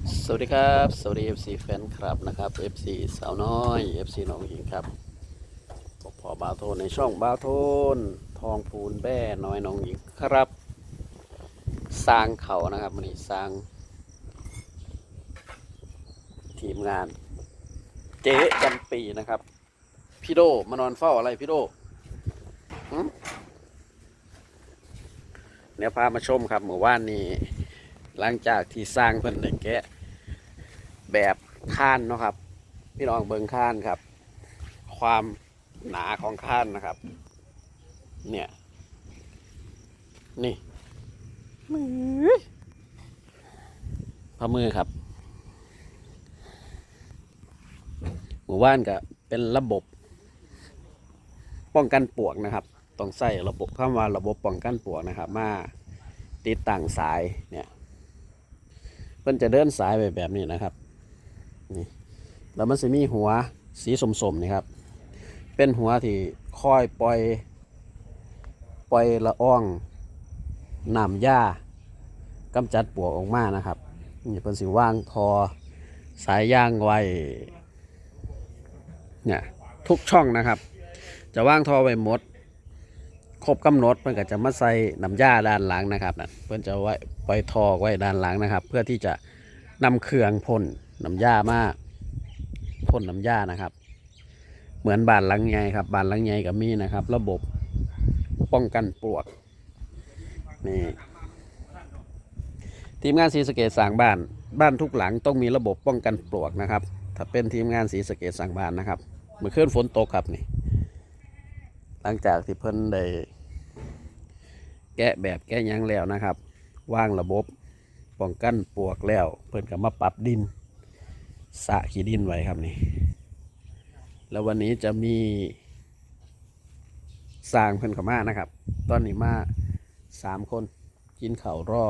สวัสดีครับ สวัสดี FC แฟนคลับนะครับ FC สาวน้อย FC น้องหญิงครับผมพอบาโทนในช่องบาโทน ทองพูนแบ่น้อยน้องหญิงครับ สร้างเขานะครับวันนี้สร้าง ทีมงาน เจ๊จำปีนะครับ พี่โดมานอนเฝ้าอะไรพี่โดเดี๋ยวพามาชมครับเมื่อวานนี้ หลังจากที่สร้างเพิ่นได้แกะ แบบข้านเนาะครับ พี่น้องเบิงข้านครับ ความหนาของข้านนะครับ เนี่ย นี่มือพามือครับ หมู่บ้านก็เป็นระบบ ป้องกันปลวกนะครับ ต้องใส่ระบบเข้ามาระบบป้องกันปลวกนะครับ มาติดตั้งสายเนี่ยเพิ่นจะเดินสายไปแบบนี้นะครับนี่แล้วมันจะมีหัวสีสมๆนี่ครับ เป็นหัวที่คอยปล่อยปล่อยละอ่องน้ำหญ้ากำจัดปวกออกมานะครับนี่เพิ่นสิว่างทอสายยางไว้เนี่ยทุกช่องนะครับ จะว่างทอไว้หมด ครบกำหนดเพื่อนก็จะมาใส่น้ำยาด้านหลังนะครับนะเพื่อนจะไว้ไว้ทอไว้ด้านหลังนะครับ เพื่อที่จะนำเครื่องพ่นน้ำยามาพ่นน้ำยานะครับ เหมือนบานหลังใหญ่ครับ บานหลังใหญ่ก็มีนะครับ ระบบป้องกันปลวกนี่ทีมงานสีสเกตสร้างบ้าน บ้านทุกหลังต้องมีระบบป้องกันปลวกนะครับ ถ้าเป็นทีมงานสีสเกตสร้างบ้านนะครับ เมื่อคืนฝนตกครับนี่ หลังจากที่เพิ่นได้แกะแบบแกะยังแล้วนะครับว่างระบบป้องกันปลวกแล้ว เพิ่นก็มาปรับดินสะขีดินไว้ครับนี่ แล้ววันนี้จะมีสร้างเพิ่นเข้ามานะครับ ตอนนี้มาสามคนกินเข้ารอ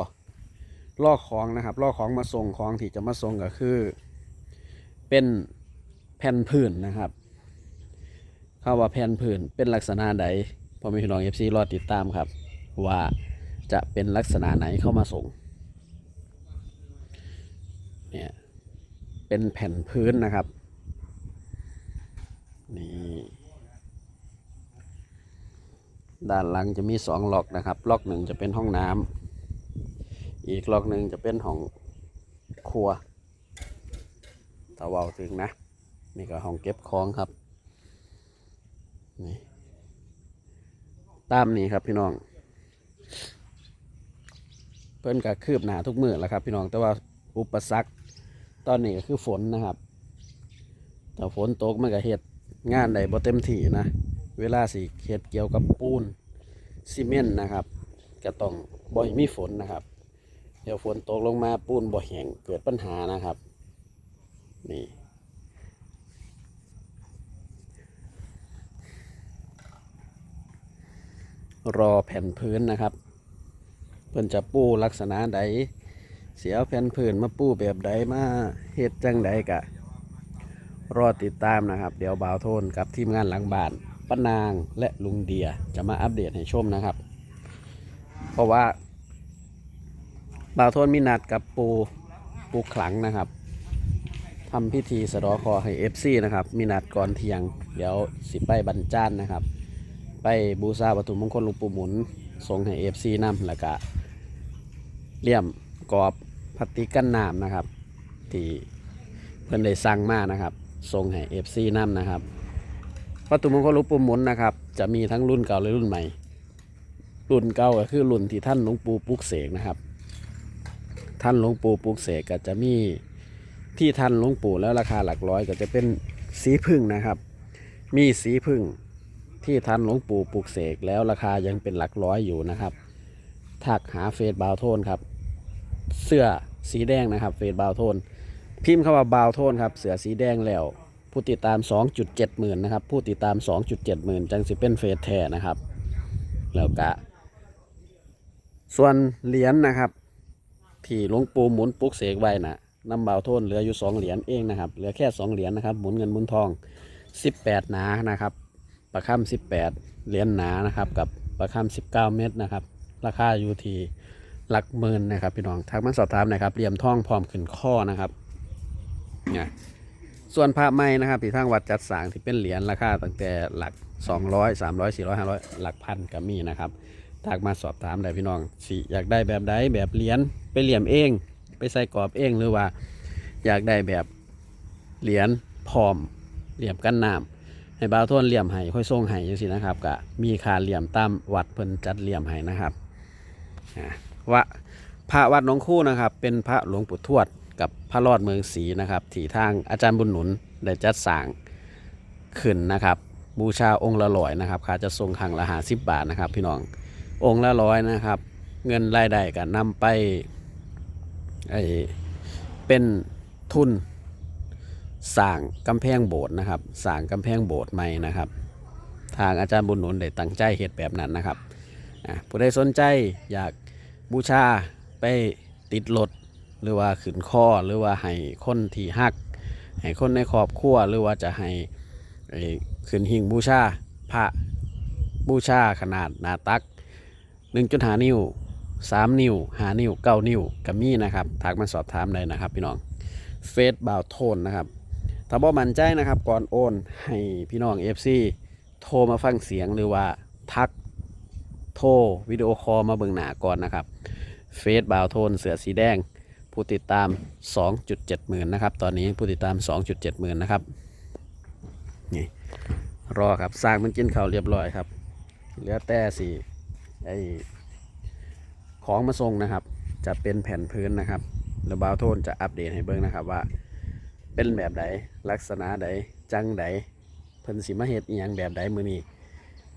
ล่อของนะครับล่อของมาส่งของที่จะมาส่งก็คือ เป็นแผ่นพื้นนะครับ เข้าว่าแผ่นผืนเป็นลักษณะใดพอมีพี่น้องเอฟซีรอติดตามครับ ว่าจะเป็นลักษณะไหนเข้ามาส่งเนี่ยเป็นแผ่นพื้นนะครับนี่ด้านหลังจะมีสองล็อกนะครับ ล็อกหนึ่งจะเป็นห้องน้ำอีกล็อกหนึ่งจะเป็นห้องครัวถ้าเว่าถึงนะ นี่ก็ห้องเก็บของครับ นี่ตามนี้ครับพี่น้อง เพิ่นก็คืบหนาทุกมือแล้วครับ พี่น้องแต่ว่าอุปสรรคตอนนี้ก็คือฝนนะครับแต่ฝนตกมันก็เฮ็ดงานได้บ่เต็มที่นะ เวลาสิเฮ็ดเกี่ยวกับปูนซีเมนต์นะครับก็ต้องบ่ให้มีฝนนะครับ เดี๋ยวฝนตกลงมาปูนบ่แห้งเกิดปัญหานะครับ นี่ รอแผ่นพื้นนะครับ เพิ่นจะปูลักษณะใด เสียแผ่นพื้นมาปูแบบใดมาเฮ็ดจังใดกะ รอติดตามนะครับ เดี๋ยวบ่าวโทนกับทีมงานหลังบ้านป้านางและลุงเดียจะมาอัปเดตให้ชมนะครับ เพราะว่าบ่าวโทนมีนัดกับปูปูขลังนะครับทำพิธีสะดอคอให้เอฟซีนะครับ มีนัดก่อนเที่ยง เดี๋ยวสิไปบรรจานนะครับ ไปบูชาวัตถุมงคลหลวงปู่หมุนส่งให้เอฟซีนำแล้วก็เลี่ยมกรอบพลาสติกกันน้ำนะครับ ที่เพิ่อนได้สั่งมานะครับส่งให้เอฟซีนำนะครับวัตถุมงคลหลวงปู่หมุนนะครับ จะมีทั้งรุ่นเก่าและรุ่นใหม่ รุ่นเก่าก็คือรุ่นที่ท่านหลวงปู่ปลุกเสกนะครับ ท่านหลวงปู่ปลุกเสกก็จะมีที่ท่านหลวงปู่แล้วราคาหลักร้อยก็จะเป็นสีพึ่งนะครับ มีสีพึ่ง ที่ทันหลวงปู่ปลูกเสกแล้วราคายังเป็นหลักร้อยอยู่นะครับถักหาเฟซบาวโทนครับ เสื้อสีแดงนะครับ เฟซบาวโทน พิมพ์คำว่าบาวโทนครับ เสื้อสีแดงแล้วผู้ติดตาม 2.7หมื่นนะครับ ผู้ติดตาม 2.7หมื่นจังสิเป็นเฟซแท้นะครับ แล้วก็ส่วนเหรียญนะครับ ที่หลวงปู่หมุนปลุกเสกไว้นะนำบาวโทนเหลืออยู่ 2 เหรียญเองนะครับ เหลือแค่ 2 เหรียญนะครับ หมุนเงินหมุนทอง 18หนานะครับ ประคำ18เหรียญหนานะครับ กับประคำ19เม็ดนะครับ ราคาอยู่ที่หลักหมื่นนะครับ พี่น้องทักมาสอบถามนะครับเหลี่ยมท่องพร้อมขึ้นข้อนะครับเนี่ยส่วนพระไม้นะครับที่ทางวัดจัดสางที่เป็นเหรียญราคาตั้งแต่หลัก 200 300 400 500 หลักพันก็มีนะครับทักมาสอบถามได้พี่น้องสิอยากได้แบบใดแบบเหรียญไปเหลี่ยมเอง ไปใส่กรอบเองหรือว่า อยากได้แบบเหรียญพร้อมเหลี่ยมกันน้ำ ให้บ่าวโทนเหลี่ยมให้ค่อยส่งให้จังซี่นะครับก็มีค่าเหลี่ยมตามวัดเพิ่นจัดเหลี่ยมให้นะครับว่าพระวัดหนองคู่นะครับ เป็นพระหลวงปู่ทวดกับพระรอดเมืองศรีนะครับที่ทางอาจารย์บุญหนุนได้จัดสร้างขึ้นนะครับ บูชาองค์ละร้อยนะครับค่าจะส่งครั้งละหาสิบบาทนะครับ พี่น้ององค์ละร้อยนะครับ เงินรายได้ก็นำไปไอเป็นทุน สร้างกำแพงโบสถ์นะครับสร้างกำแพงโบสถ์ใหม่นะครับ ทางอาจารย์บุญหนุนได้ตั้งใจเหตุแบบนั้นนะครับผู้ใดสนใจอยากบูชาไปติดรถหรือว่าขืนข้อหรือว่าให้คนที่ฮัก ให้คนในครอบครัวหรือว่าจะให้ไอ้ขืนหิงบูชาพระบูชาขนาดนาตัก1.5นิ้ว3นิ้ว5นิ้ว9นิ้วก็มีนะครับทักมาสอบถามได้นะครับพี่น้องเฟซบ่าวโทนนะครับ ถ้าบ่มั่นใจนะครับก่อนโอน ให้พี่น้อง FC โทรมาฟังเสียงหรือว่าทักโทรวิดีโอคอลมาเบิ่งหน้าก่อนนะครับเฟซบ่าวโทนเสือสีแดง ผู้ติดตาม 2.7หมื่นนะครับ ตอนนี้ผู้ติดตาม 2.7หมื่นนะครับนี่รอครับสร้างมันกินข้าวเรียบร้อยครับ เหลือแต่สีไอของมาส่งนะครับ จะเป็นแผ่นพื้นนะครับแล้วบ่าวโทนจะอัปเดตให้เบิ่งนะครับว่า เป็นแบบใดลักษณะใดจังใดเพิ่นสิมาเฮ็ดอีหยังแบบใดมื้อนี้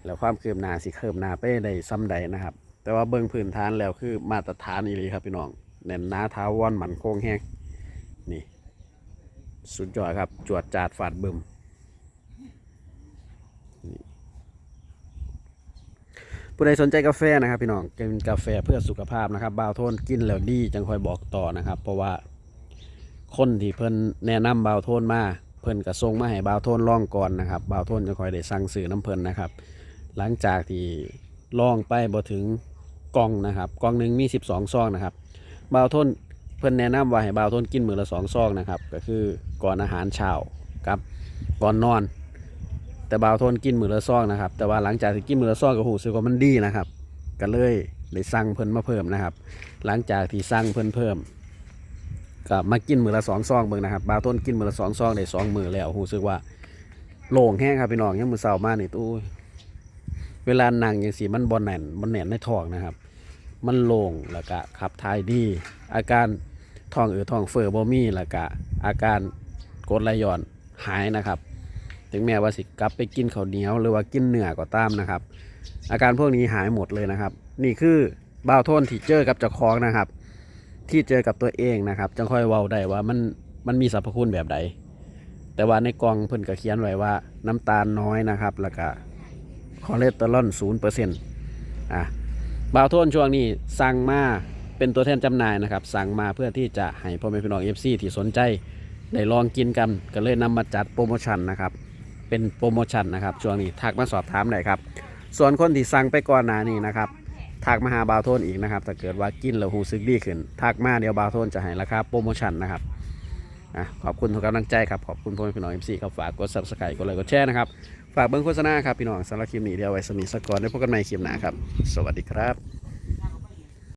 แล้วความคืบหน้าสิคืบหน้าไปได้ซ้ำใดนะครับ แต่ว่าเบิ่งพื้นฐานแล้วคือมาตรฐานอีหลีครับพี่น้องแน่นหนาท้าวอนหมันโค้งแห้งนี่ สุดยอดครับ จวดจาดฟาดบึมผู้ใดสนใจกาแฟนะครับพี่น้องกินกาแฟเพื่อสุขภาพนะครับบ่าวโทนกินแล้วดีจังคอยบอกต่อนะครับ เพราะว่า คนที่เพิ่นแนะนำบาวโทนมา เพิ่นก็ส่งมาให้บาวโทนลองก่อนนะครับบาวโทนจะคอยได้สั่งซื้อน้ำเพิ่นนะครับ หลังจากที่ลองไปบ่ถึงกล่องนะครับกล่องหนึ่งมี 12ซองนะครับบาวโทนเพิ่นแนะนำว่าให้บาวโทนกินมื้อละ2ซองนะครับก็คือก่อนอาหารเช้ากับก่อนนอน แต่บาวโทนกินมื้อละซองนะครับ แต่ว่าหลังจากที่กินมื้อละซองก็รู้สึกว่ามันดีนะครับ ก็เลยได้สั่งเพิ่นมาเพิ่มนะครับ หลังจากที่สั่งเพิ่นเพิ่ม ก็มากินมือละสองซองเบิ่งนะครับบาวต้นกินมือละสองซองได้สองมือแล้วรู้สึกว่าโล่งแห้งครับพี่น้องยังมือเศร้ามากนี่ตู้เวลานั่งอย่างสีมันบอลแน่นบอลแน่นในท้องนะครับ มันโล่งแล้วก็ขับถ่ายดี อาการท้องอืดท้องเฟ้อบ่มีแล้วก็อาการกรดไหลย้อนหายนะครับ ถึงแม้ว่าสิกลับไปกินข้าวเหนียวหรือว่ากินเนื้อก็ตามนะครับ อาการพวกนี้หายหมดเลยนะครับ นี่คือบ้าวโทนที่เจอกับเจ้าของนะครับ ที่เจอกับตัวเองนะครับจังค่อยเว้าได้ว่ามันมันมีสรรพคุณแบบใดแต่ว่าในกองเพิ่นก็เขียนไว้ว่า น้ำตาลน้อยนะครับ แล้วก็คอเลสเตอรอลศูนย์เปอร์เซ็นต์อะบ่าวโทนช่วงนี้สั่งมาเป็นตัวแทนจำหน่ายนะครับ สั่งมาเพื่อที่จะให้พ่อแม่พี่น้องเอฟซีที่สนใจได้ลองกินกันก็เลยนำมาจัดโปรโมชั่นนะครับ เป็นโปรโมชั่นนะครับ ช่วงนี้ทักมาสอบถามได้ครับ ส่วนคนที่สั่งไปก่อนหน้านี้นะครับ ทักมาหาบาวโทนอีกนะครับถ้าเกิดว่ากินแล้วหูซึกดีขึ้นทักมาเดี๋ยวบาวโทนจะให้ราคาโปรโมชั่นนะครับอะขอบคุณทุกกำลังใจครับ ขอบคุณพ่อแม่พี่น้องเอ็มซีครับฝากกดซับสไครต์กดไลค์กดแชร์นะครับ ฝากเบิ้งโฆษณาครับพี่น้องสำหรับคลิปนี้เดี๋ยวไว้สมีสกอร์ได้พบกันใหม่คลิปหน้าครับ สวัสดีครับ